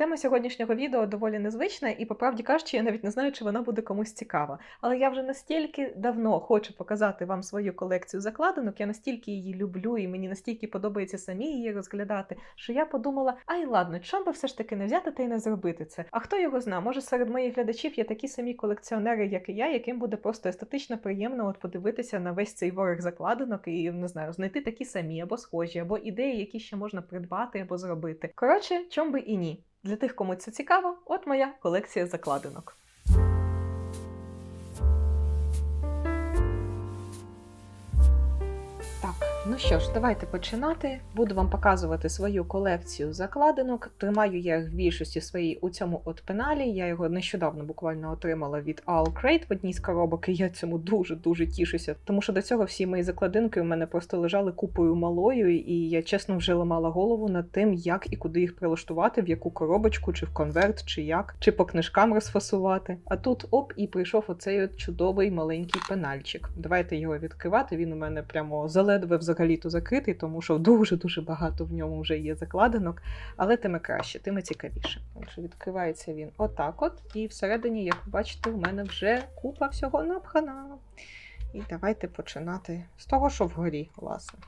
Тема сьогоднішнього відео доволі незвична, і по правді кажучи, я навіть не знаю, чи вона буде комусь цікава. Але я вже настільки давно хочу показати вам свою колекцію закладинок, я настільки її люблю, і мені настільки подобається самі її розглядати, що я подумала: ай, ладно, чому би все ж таки не взяти та й не зробити це? А хто його зна? Може, серед моїх глядачів є такі самі колекціонери, як і я, яким буде просто естетично приємно от подивитися на весь цей ворог закладинок і не знаю, знайти такі самі або схожі, або ідеї, які ще можна придбати або зробити. Коротше, чом би і ні. Для тих, кому це цікаво, от моя колекція закладинок. Ну що ж, давайте починати. Буду вам показувати свою колекцію закладинок. Тримаю я їх в більшості своїй у цьому от пеналі. Я його нещодавно буквально отримала від All Crate в одній з коробок, і я цьому дуже-дуже тішуся. Тому що до цього всі мої закладинки у мене просто лежали купою малою, і я чесно вже ламала голову над тим, як і куди їх прилаштувати, в яку коробочку, чи в конверт, чи як, чи по книжкам розфасувати. А тут оп, і прийшов оцей от чудовий маленький пенальчик. Давайте його відкривати. Він у мене прямо заледве взагалі-то закритий, тому що дуже-дуже багато в ньому вже є закладинок, але тиме краще, тиме цікавіше. Отже, відкривається він отак от, і всередині, як ви бачите, у мене вже купа всього напхана. І давайте починати з того, що вгорі, власне.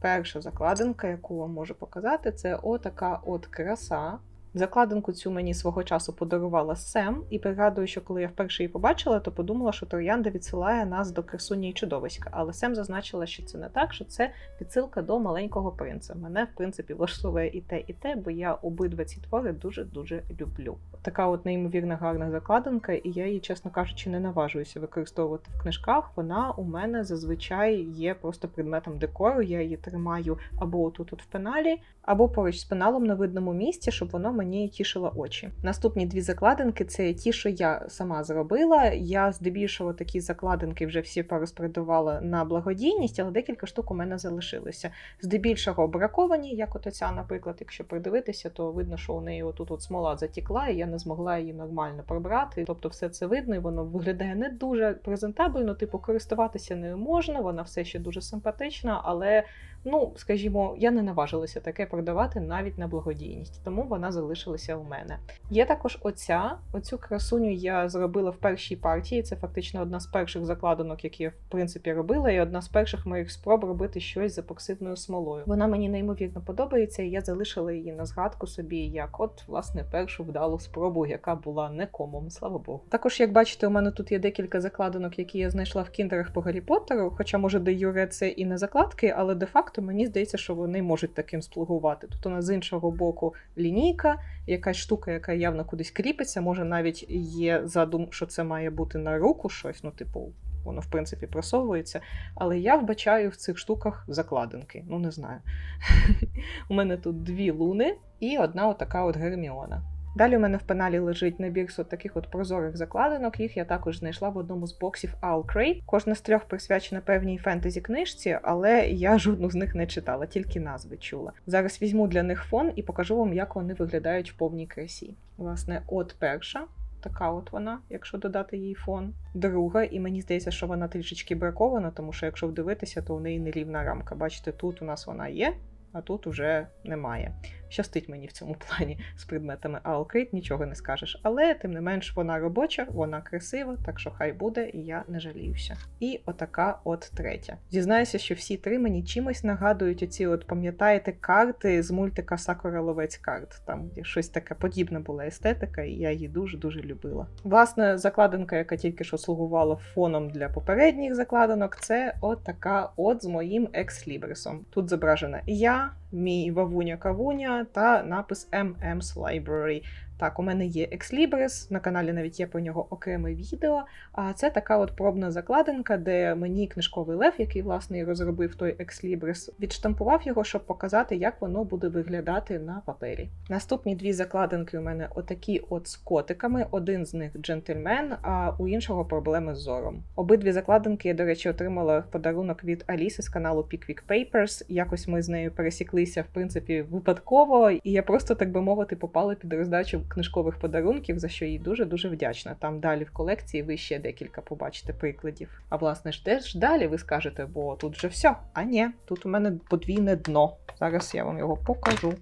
Перша закладинка, яку вам можу показати, це отака от краса. Закладинку цю мені свого часу подарувала Сем, і пригадую, що коли я вперше її побачила, то подумала, що троянда відсилає нас до красуні і чудовиська. Але Сем зазначила, що це не так, що це підсилка до маленького принца. Мене, в принципі, влаштовує і те, і те, бо я обидва ці твори дуже-дуже люблю. Така от неймовірна гарна закладинка, і я її, чесно кажучи, не наважуюся використовувати в книжках. Вона у мене зазвичай є просто предметом декору. Я її тримаю або отут от в пеналі, або поруч з пеналом на видному місці, щоб воно мені тішило очі. Наступні дві закладинки це ті, що я сама зробила. Я здебільшого такі закладинки вже всі порозпродавала на благодійність, але декілька штук у мене залишилося. Здебільшого браковані, як от оця, наприклад, якщо придивитися, то видно, що у неї отут от смола затікла, і я не змогла її нормально прибрати. Тобто, все це видно, і воно виглядає не дуже презентабельно. Типу, користуватися нею можна, вона все ще дуже симпатична, але. Ну, скажімо, я не наважилася таке продавати навіть на благодійність, тому вона залишилася у мене. Є також оця. Оцю красуню я зробила в першій партії. Це фактично одна з перших закладинок, які я в принципі робила, і одна з перших моїх спроб робити щось з епоксидною смолою. Вона мені неймовірно подобається, і я залишила її на згадку собі, як от власне першу вдалу спробу, яка була не комом, слава Богу. Також, як бачите, у мене тут є декілька закладинок, які я знайшла в кіндерах по Гаррі Поттеру. Хоча, може, де Юре це і не закладки, але де-факто мені здається, що вони можуть таким сплугувати. Тут у нас з іншого боку лінійка, якась штука, яка явно кудись кріпиться. Може, навіть є задум, що це має бути на руку щось, ну, типу. Воно, в принципі, просовується. Але я вбачаю в цих штуках закладинки. Ну, не знаю. У мене тут дві луни і одна отака от Герміона. Далі у мене в пеналі лежить набір з от таких от прозорих закладинок. Їх я також знайшла в одному з боксів Crate. Кожна з трьох присвячена певній фентезі книжці, але я жодну з них не читала, тільки назви чула. Зараз візьму для них фон і покажу вам, як вони виглядають в повній красі. Власне, от перша. Така от вона, якщо додати їй фон. Друга, і мені здається, що вона трішечки бракована, тому що якщо вдивитися, то у неї нерівна рамка. Бачите, тут у нас вона є, а тут уже немає. Щастить мені в цьому плані з предметами Allcrate, нічого не скажеш. Але тим не менш вона робоча, вона красива, так що хай буде, і я не жаліюся. І отака от третя. Зізнаюся, що всі три мені чимось нагадують оці, от пам'ятаєте, карти з мультика Сакура Ловець карт. Там щось таке подібне була естетика, і я її дуже-дуже любила. Власне, закладинка, яка тільки що слугувала фоном для попередніх закладинок, це от така от з моїм екслібрисом. Тут зображена я, мій Вавуня Кавуня та напис MM's Library. Так, у мене є Exlibris, на каналі навіть є про нього окреме відео. А це така от пробна закладинка, де мені книжковий лев, який власне розробив той Exlibris, відштампував його, щоб показати, як воно буде виглядати на папері. Наступні дві закладинки у мене отакі от з котиками. Один з них джентльмен, а у іншого проблеми з зором. Обидві закладинки я, до речі, отримала в подарунок від Аліси з каналу Pickwick Papers. Якось ми з нею пересіклися, в принципі, випадково, і я просто, так би мовити, попала під роздачу книжкових подарунків, за що їй дуже дуже вдячна. Там далі в колекції ви ще декілька побачите прикладів. А власне ж де ж далі ви скажете, бо тут вже все. А ні, тут у мене подвійне дно. Зараз я вам його покажу.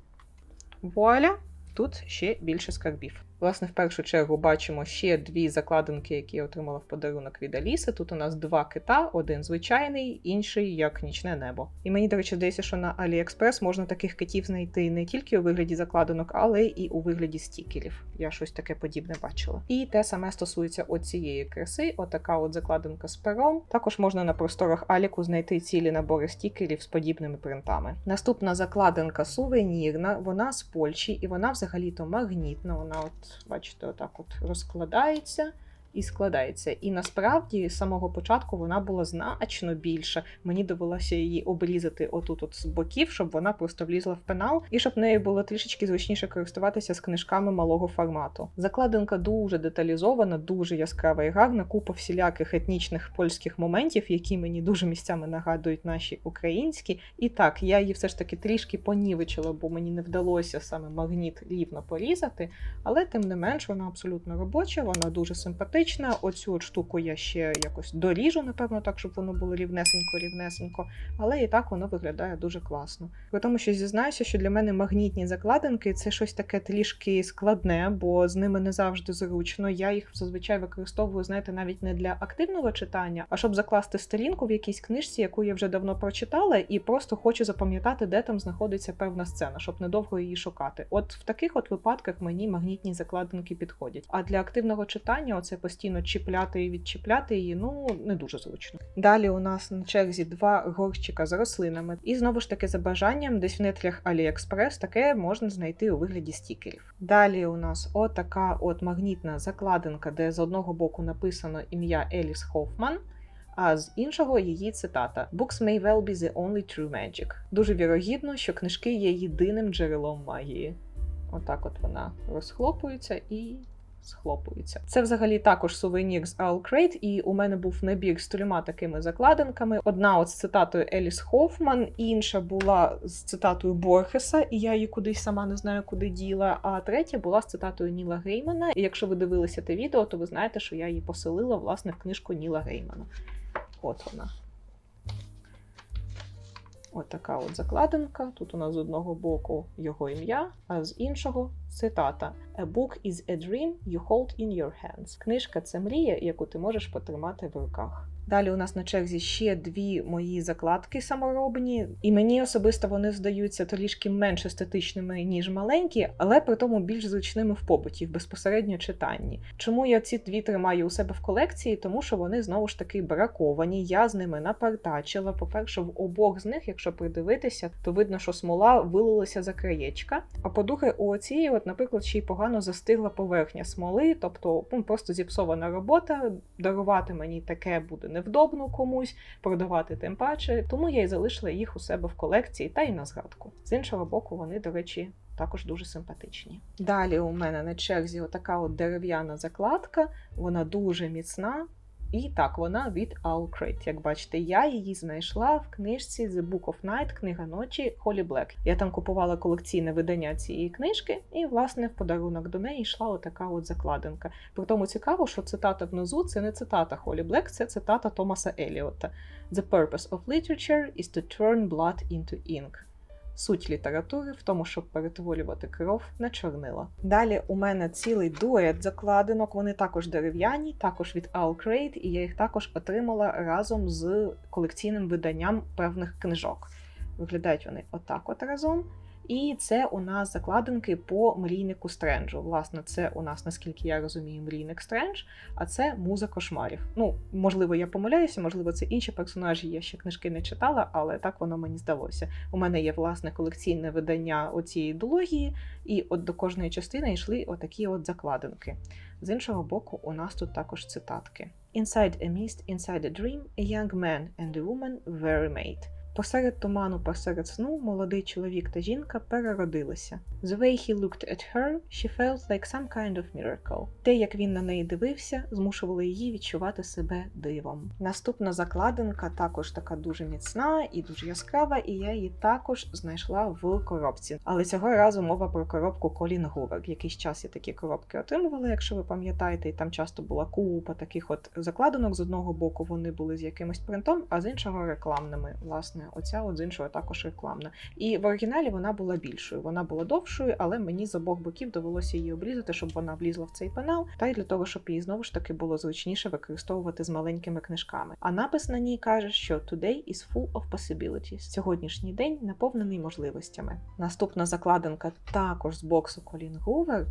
Вуаля! Тут ще більше скарбів. Власне, в першу чергу бачимо ще дві закладинки, які я отримала в подарунок від Аліси. Тут у нас два кита: один звичайний, інший як нічне небо. І мені, до речі, здається, що на AliExpress можна таких китів знайти не тільки у вигляді закладинок, але і у вигляді стікерів. Я щось таке подібне бачила. І те саме стосується оцієї краси. Отака от закладинка з пером. Також можна на просторах Аліку знайти цілі набори стікерів з подібними принтами. Наступна закладинка сувенірна, вона з Польщі, і вона взагалі-то магнітна. Вона, от, бачите, отак от розкладається. І складається. І насправді з самого початку вона була значно більша. Мені довелося її обрізати отут от з боків, щоб вона просто влізла в пенал, і щоб нею було трішечки зручніше користуватися з книжками малого формату. Закладинка дуже деталізована, дуже яскрава і гарна, купа всіляких етнічних польських моментів, які мені дуже місцями нагадують наші українські. І так, я її все ж таки трішки понівечила, бо мені не вдалося саме магніт рівно порізати. Але тим не менш вона абсолютно робоча, вона дуже симпатична. Оцю от штуку я ще якось доріжу, напевно, так, щоб воно було рівнесенько-рівнесенько. Але і так воно виглядає дуже класно. При тому, що зізнаюся, що для мене магнітні закладинки це щось таке трішки складне, бо з ними не завжди зручно. Я їх зазвичай використовую, знаєте, навіть не для активного читання, а щоб закласти сторінку в якійсь книжці, яку я вже давно прочитала, і просто хочу запам'ятати, де там знаходиться певна сцена, щоб недовго її шукати. От в таких от випадках мені магнітні закладинки підходять. А для активного читання оце постійно чіпляти і відчіпляти її, ну не дуже зручно. Далі у нас на черзі два горщика з рослинами, і знову ж таки за бажанням, десь в нетрях AliExpress таке можна знайти у вигляді стікерів. Далі у нас отака от магнітна закладинка, де з одного боку написано ім'я Еліс Хофман. А з іншого її цитата: Books may well be the only true magic. Дуже вірогідно, що книжки є єдиним джерелом магії. Отак от вона розхлопується і схлопується. Це взагалі також сувенір з Owl Crate, і у мене був набір з трьома такими закладинками. Одна от з цитатою Еліс Хофман, інша була з цитатою Борхеса, і я її кудись сама не знаю, куди діла. А третя була з цитатою Ніла Геймана. І якщо ви дивилися те відео, то ви знаєте, що я її поселила власне в книжку Ніла Геймана. От вона. От така от закладинка. Тут у нас з одного боку його ім'я, а з іншого цитата: A book is a dream you hold in your hands. Книжка це мрія, яку ти можеш потримати в руках. Далі у нас на черзі ще дві мої закладки саморобні, і мені особисто вони здаються трішки менш естетичними, ніж маленькі, але при тому більш зручними в побуті, в безпосередньо читанні. Чому я ці дві тримаю у себе в колекції? Тому що вони знову ж таки браковані. Я з ними напартачила. По-перше, в обох з них, якщо придивитися, то видно, що смола вилилася за краєчка. А по-друге, у оцієї, от, наприклад, ще й погано застигла поверхня смоли, тобто ну, просто зіпсована робота. Дарувати мені таке буде невдобно комусь, продавати тим паче, тому я й залишила їх у себе в колекції та й на згадку. З іншого боку, вони, до речі, також дуже симпатичні. Далі у мене на черзі отака от дерев'яна закладка, вона дуже міцна. І так, вона від Owl Як бачите, я її знайшла в книжці The Book of Night, книга ночі Холі Блек. Я там купувала колекційне видання цієї книжки, і, власне, в подарунок до неї йшла отака от закладинка. При тому цікаво, що цитата внизу це не цитата Холі Блек, це цитата Томаса Еліота. The purpose of literature is to turn blood into ink. Суть літератури в тому, щоб перетворювати кров на чорнила. Далі у мене цілий дует закладинок. Вони також дерев'яні, також від Alcrate, і я їх також отримала разом з колекційним виданням певних книжок. Виглядають вони отак от разом. І це у нас закладинки по мрійнику Стренджу. Власне, це у нас, наскільки я розумію, мрійник Стрендж, а це муза кошмарів. Ну, можливо, я помиляюся, можливо, це інші персонажі. Я ще книжки не читала, але так воно мені здалося. У мене є власне колекційне видання оцієї дулогії, і от до кожної частини йшли отакі от закладинки. З іншого боку, у нас тут також цитатки: Inside a mist, inside a dream, a young man and a woman were made. Посеред туману, посеред сну, молодий чоловік та жінка переродилися. The way he looked at her, she felt like some kind of miracle. Те, як він на неї дивився, змушувало її відчувати себе дивом. Наступна закладинка також така дуже міцна і дуже яскрава, і я її також знайшла в коробці. Але цього разу мова про коробку Колін Гувер. Якийсь час я такі коробки отримувала, якщо ви пам'ятаєте, і там часто була купа таких от закладинок. З одного боку вони були з якимось принтом, а з іншого рекламними, власне Оця от з іншого також рекламна. І в оригіналі вона була більшою. Вона була довшою, але мені з обох боків довелося її обрізати, щоб вона влізла в цей пенал, та й для того, щоб її знову ж таки було зручніше використовувати з маленькими книжками. А напис на ній каже, що Today is full of possibilities. Сьогоднішній день наповнений можливостями. Наступна закладинка також з боксу Colin Hoover.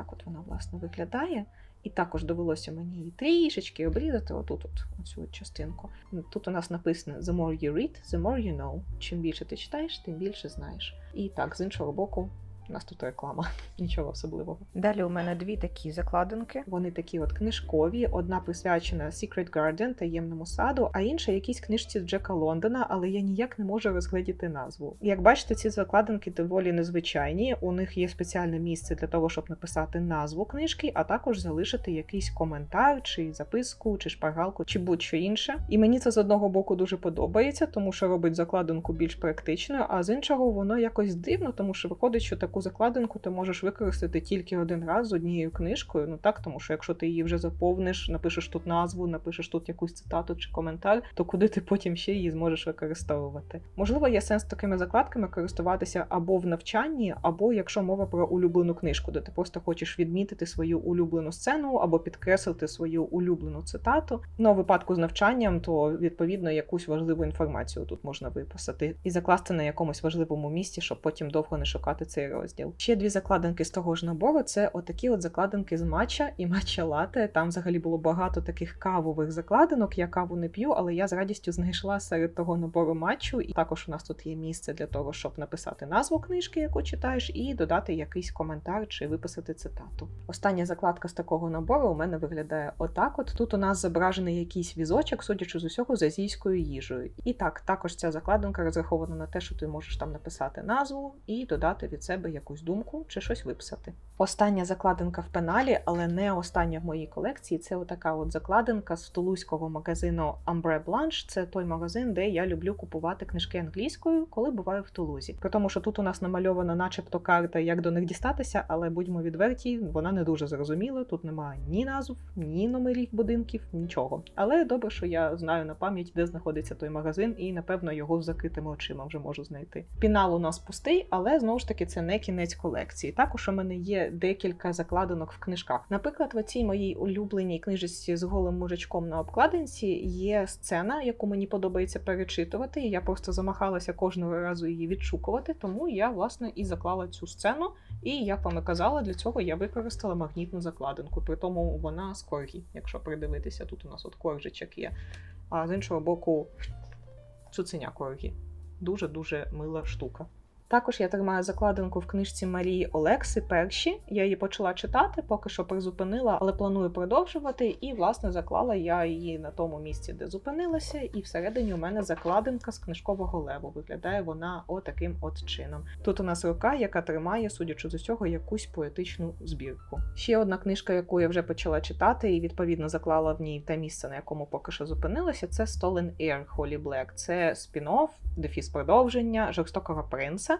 Так от вона власне виглядає. І також довелося мені її трішечки обрізати, отут, от, от частинку. Тут у нас написано The more you read, the more you know. Чим більше ти читаєш, тим більше знаєш. І так, з іншого боку, у нас тут реклама, нічого особливого. Далі у мене дві такі закладинки. Вони такі от книжкові. Одна присвячена Secret Garden, таємному саду, а інша якійсь книжці з Джека Лондона, але я ніяк не можу розгледіти назву. Як бачите, ці закладинки доволі незвичайні. У них є спеціальне місце для того, щоб написати назву книжки, а також залишити якийсь коментар, чи записку, чи шпаргалку, чи будь-що інше. І мені це з одного боку дуже подобається, тому що робить закладинку більш практичною, а з іншого воно якось дивно, тому що виходить, що таку закладинку ти можеш використати тільки один раз з однією книжкою. Ну так, тому що якщо ти її вже заповниш, напишеш тут назву, напишеш тут якусь цитату чи коментар, то куди ти потім ще її зможеш використовувати? Можливо, є сенс такими закладками користуватися або в навчанні, або якщо мова про улюблену книжку, де ти просто хочеш відмітити свою улюблену сцену або підкреслити свою улюблену цитату. Ну, у випадку з навчанням, то відповідно якусь важливу інформацію тут можна виписати і закласти на якомусь важливому місці, щоб потім довго не шукати цей розділ. Ще дві закладинки з того ж набору це отакі от закладинки з матча і матча лате. Там взагалі було багато таких кавових закладинок. Я каву не п'ю, але я з радістю знайшла серед того набору матчу. І також у нас тут є місце для того, щоб написати назву книжки, яку читаєш, і додати якийсь коментар чи виписати цитату. Остання закладка з такого набору у мене виглядає отак. От тут у нас зображений якийсь візочок, судячи з усього, з азійською їжею. І так, також ця закладинка розрахована на те, що ти можеш там написати назву і додати від себе якусь думку чи щось виписати. Остання закладинка в пеналі, але не остання в моїй колекції. Це отака от закладинка з тулузького магазину Ambre Blanche. Це той магазин, де я люблю купувати книжки англійською, коли буваю в Тулузі. При тому, що тут у нас намальована, начебто, карта, як до них дістатися, але будьмо відверті, вона не дуже зрозуміла. Тут немає ні назв, ні номерів будинків, нічого. Але добре, що я знаю на пам'ять, де знаходиться той магазин, і напевно його з закритими очима вже можу знайти. Пінал у нас пустий, але знову ж таки це не кінець колекції. Також у мене є декілька закладинок в книжках. Наприклад, в цій моїй улюбленій книжці з голим мужичком на обкладинці є сцена, яку мені подобається перечитувати. Я просто замахалася кожного разу її відшукувати, тому я власне і заклала цю сцену. І як вам і казала, для цього я використала магнітну закладинку. При тому вона з коргі, якщо придивитися, тут у нас от коржичок є. А з іншого боку, цуценя коргі. Дуже дуже мила штука. Також я тримаю закладинку в книжці Марії Олекси перші. Я її почала читати, поки що призупинила, але планую продовжувати. І, власне, заклала я її на тому місці, де зупинилася, і всередині у мене закладинка з книжкового леву. Виглядає вона отаким от чином. Тут у нас рука, яка тримає, судячи з усього, якусь поетичну збірку. Ще одна книжка, яку я вже почала читати, і відповідно заклала в ній те місце, на якому поки що зупинилася. Це Stolen Air Холі Блек. Це спін-офф, дефіс продовження жорстокого принца.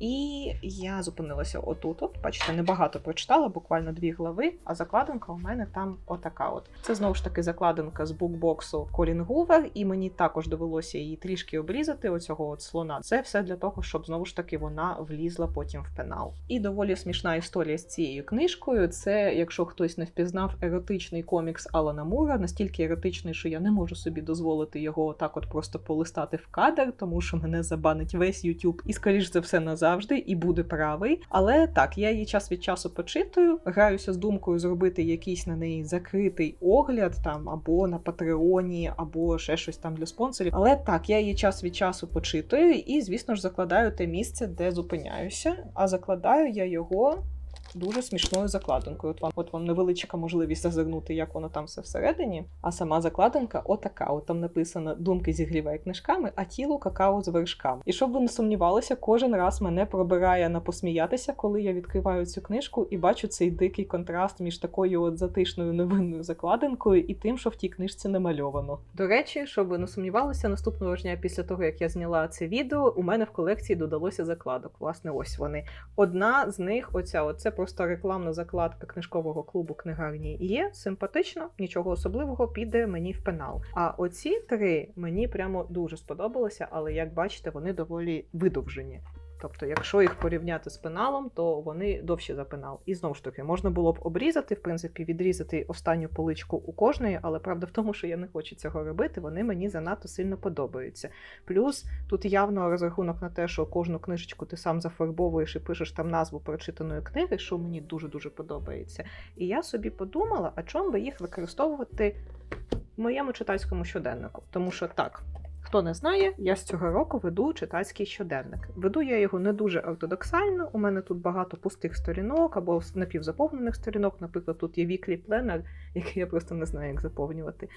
І я зупинилася отут. От, бачите, небагато прочитала, буквально дві глави, а закладинка у мене там отака. от. Це знову ж таки закладинка з букбоксу Колін Гувер, і мені також довелося її трішки обрізати, оцього от слона. Це все для того, щоб знову ж таки вона влізла потім в пенал. І доволі смішна історія з цією книжкою. Це, якщо хтось не впізнав, еротичний комікс Алана Мура, настільки еротичний, що я не можу собі дозволити його так от просто полистати в кадр, тому що мене забанить весь YouTube. І, скоріш за все, назавжди і буде правий. Але так, я її час від часу почитую, граюся з думкою зробити якийсь на неї закритий огляд там або на Патреоні, або ще щось там для спонсорів. Але так, я її час від часу почитую і, звісно ж, закладаю те місце, де зупиняюся. А закладаю я його. Дуже смішною закладинкою. От вам, от вам невеличка можливість зазирнути, як воно там все всередині. А сама закладинка отака. От там написано думки зігріває книжками, а тіло какао з вершками. І щоб ви не сумнівалися, кожен раз мене пробирає на посміятися, коли я відкриваю цю книжку і бачу цей дикий контраст між такою от затишною невинною закладинкою і тим, що в тій книжці намальовано. До речі, щоб ви не сумнівалися, наступного ж дня після того як я зняла це відео, у мене в колекції додалося закладок. Власне, ось вони. Одна з них, оця, оце просто рекламна закладка книжкового клубу книгарні є. Симпатично, нічого особливого піде мені в пенал. А оці три мені прямо дуже сподобалися, але як бачите, вони доволі видовжені. Тобто, якщо їх порівняти з пеналом, то вони довші за пенал. І знову ж таки, можна було б обрізати, в принципі, відрізати останню поличку у кожної, але правда в тому, що я не хочу цього робити, вони мені занадто сильно подобаються. Плюс тут явно розрахунок на те, що кожну книжечку ти сам зафарбовуєш і пишеш там назву прочитаної книги, що мені дуже-дуже подобається. І я собі подумала, а чому би їх використовувати в моєму читацькому щоденнику. Тому що так, Хто не знає, я з цього року веду читацький щоденник. Веду я його не дуже ортодоксально. У мене тут багато пустих сторінок або напівзаповнених сторінок. Наприклад, тут є віклі пленер, який я просто не знаю, як заповнювати.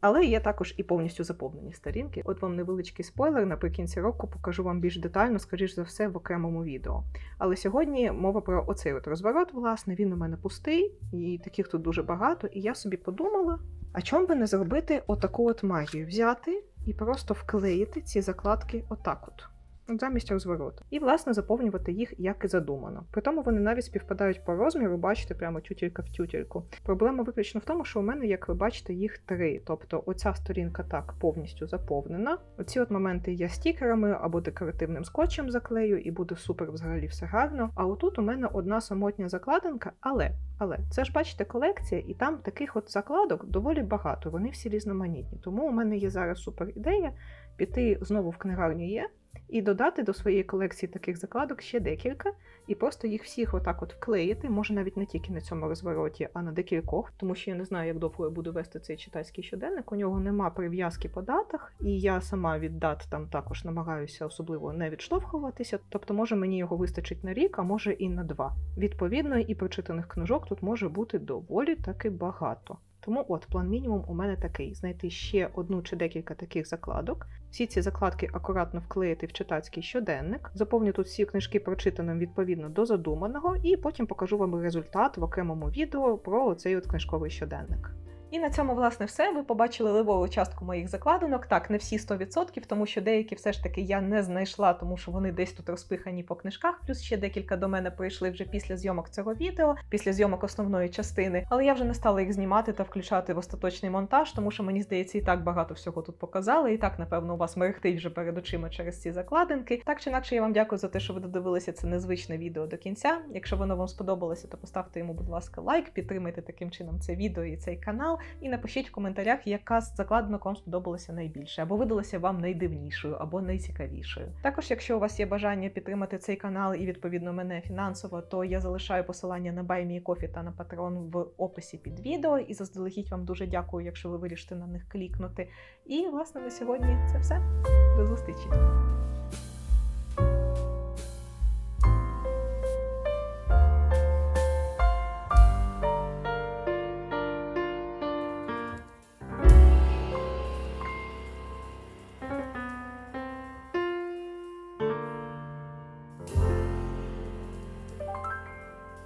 Але є також і повністю заповнені сторінки. От вам невеличкий спойлер. Наприкінці року покажу вам більш детально, скоріш за все, в окремому відео. Але сьогодні мова про оцей от розворот, власне, він у мене пустий, і таких тут дуже багато. І я собі подумала, а чому би не зробити отаку от магію? Взяти і просто вклеїти ці закладки отак от. Замість розвороту. І, власне, заповнювати їх як і задумано. При тому вони навіть співпадають по розміру, бачите, прямо тютелька в тютельку. Проблема виключно в тому, що у мене, як ви бачите, їх три. Тобто оця сторінка так повністю заповнена. Оці от моменти я стікерами або декоративним скотчем заклею, і буде супер взагалі все гарно. А отут у мене одна самотня закладинка, але. Але це ж бачите колекція, і там таких от закладок доволі багато. Вони всі різноманітні. Тому у мене є зараз супер ідея піти знову в книгарню є і додати до своєї колекції таких закладок ще декілька, і просто їх всіх отак от вклеїти, може навіть не тільки на цьому розвороті, а на декількох, тому що я не знаю, як довго я буду вести цей читацький щоденник. У нього нема прив'язки по датах, і я сама від дат там також намагаюся особливо не відштовхуватися. Тобто, може мені його вистачить на рік, а може і на два. Відповідно, і прочитаних книжок тут може бути доволі таки багато. Тому от план мінімум у мене такий: знайти ще одну чи декілька таких закладок. Всі ці закладки акуратно вклеїти в читацький щоденник. Заповню тут всі книжки прочитаним відповідно до задуманого, і потім покажу вам результат в окремому відео про цей от книжковий щоденник. І на цьому, власне, все. Ви побачили ливову частку моїх закладинок. Так, не всі 100%, тому що деякі все ж таки я не знайшла, тому що вони десь тут розпихані по книжках. Плюс ще декілька до мене прийшли вже після зйомок цього відео, після зйомок основної частини. Але я вже не стала їх знімати та включати в остаточний монтаж, тому що мені здається, і так багато всього тут показали. І так, напевно, у вас мерехтить вже перед очима через ці закладинки. Так чи інакше, я вам дякую за те, що ви додивилися це незвичне відео до кінця. Якщо воно вам сподобалося, то поставте йому, будь ласка, лайк, підтримайте таким чином це відео і цей канал. І напишіть в коментарях, яка з закладинок вам сподобалася найбільше, або видалася вам найдивнішою, або найцікавішою. Також, якщо у вас є бажання підтримати цей канал і відповідно мене фінансово, то я залишаю посилання на BuyMeCoffee та на Patreon в описі під відео. І заздалегідь вам дуже дякую, якщо ви вирішите на них клікнути. І власне на сьогодні це все. До зустрічі!